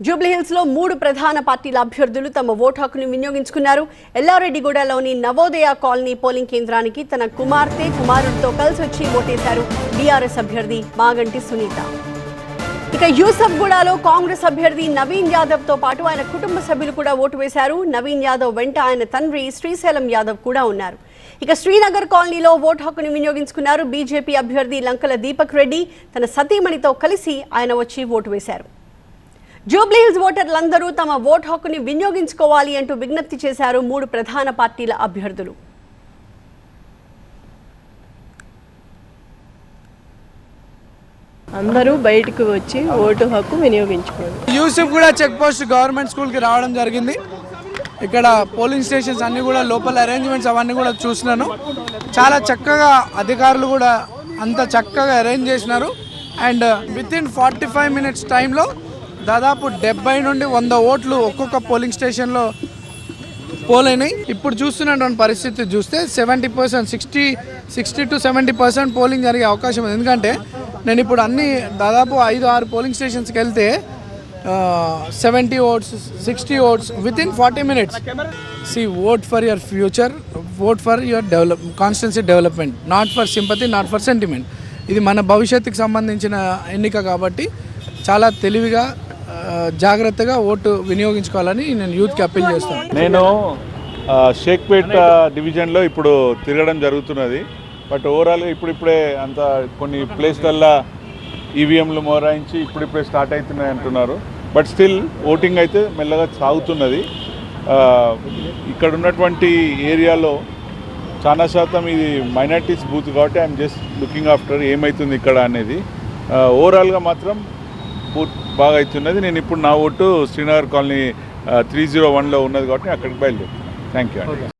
జూబ్లీహిల్స్లో మూడు ప్రధాన పార్టీల అభ్యర్థులు తమ ఓటు హక్కును వినియోగించుకున్నారు. ఎల్లారెడ్డిగూడలోని నవోదయ కాలనీ పోలింగ్ కేంద్రానికి తన కుమార్తె కుమారుడితో కలిసి వచ్చి ఓటేశారు బీఆర్ఎస్ అభ్యర్థి మాగంటి సునీత. ఇక యూసఫ్గూడలో కాంగ్రెస్ అభ్యర్థి నవీన్ యాదవ్తో పాటు ఆయన కుటుంబ సభ్యులు కూడా ఓటు వేశారు. నవీన్ యాదవ్ వెంట ఆయన తండ్రి శ్రీశైలం యాదవ్ కూడా ఉన్నారు. ఇక శ్రీనగర్ కాలనీలో ఓటు హక్కును వినియోగించుకున్నారు బీజేపీ అభ్యర్థి లంకల దీపక్ రెడ్డి. తన సతీమణితో కలిసి ఆయన వచ్చి ఓటు వేశారు. జూబ్లీహిల్స్ ఓటర్లందరూ తమ ఓటు హక్కుని వినియోగించుకోవాలి అంటూ విజ్ఞప్తి చేశారు మూడు ప్రధాన పార్టీల అభ్యర్థులు. అందరూ బయటకు వచ్చి ఓటు హక్కు వినియోగించుకోండి యూసుఫ్ కూడా చెక్ పోస్ట్ గవర్నమెంట్ స్కూల్కి రావడం జరిగింది. ఇక్కడ పోలింగ్ స్టేషన్స్ అన్నీ కూడా లోపల అరేంజ్మెంట్స్ అవన్నీ కూడా చూసినాను చాలా చక్కగా అధికారులు కూడా అంత చక్కగా అరేంజ్ చేసినారు. And within forty five minutes టైంలో దాదాపు డెబ్బై నుండి వంద ఓట్లు ఒక్కొక్క పోలింగ్ స్టేషన్లో పోలైనాయి. ఇప్పుడు చూస్తున్నటువంటి పరిస్థితి చూస్తే seventy percent sixty sixty to seventy percent polling జరిగే అవకాశం ఉంది. ఎందుకంటే నేను ఇప్పుడు అన్ని దాదాపు ఐదు ఆరు పోలింగ్ స్టేషన్స్కి వెళ్తే seventy votes sixty votes within forty minutes. See vote for your future vote for your develop constituency development not for sympathy not for sentiment. ఇది మన భవిష్యత్తుకి సంబంధించిన ఎన్నిక కాబట్టి చాలా తెలివిగా జాగ్రత్తగా ఓటు వినియోగించుకోవాలని నేను యూత్కి అప్పీల్ చేస్తాను. నేను షేక్పేట్ డివిజన్లో ఇప్పుడు తిరగడం జరుగుతున్నది. బట్ ఓవరాల్గా ఇప్పుడిప్పుడే అంత కొన్ని ప్లేస్లల్లో ఈవీఎంలు మోరాయించి ఇప్పుడిప్పుడే స్టార్ట్ అవుతున్నాయి అంటున్నారు. బట్ స్టిల్ ఓటింగ్ అయితే మెల్లగా సాగుతున్నది. ఇక్కడ ఉన్నటువంటి ఏరియాలో చాలా శాతం ఇది మైనార్టీస్ బూత్ కాబట్టి ఐఎమ్ జస్ట్ లుకింగ్ ఆఫ్టర్ ఏమవుతుంది ఇక్కడ అనేది. ఓవరాల్గా మాత్రం పూర్తి బాగా అవుతున్నది నేను ఇప్పుడు నా vote Srinagar colony three zero వన్లో ఉన్నది కాబట్టి అక్కడికి బయలుదేరుతాను థ్యాంక్ యూ అండి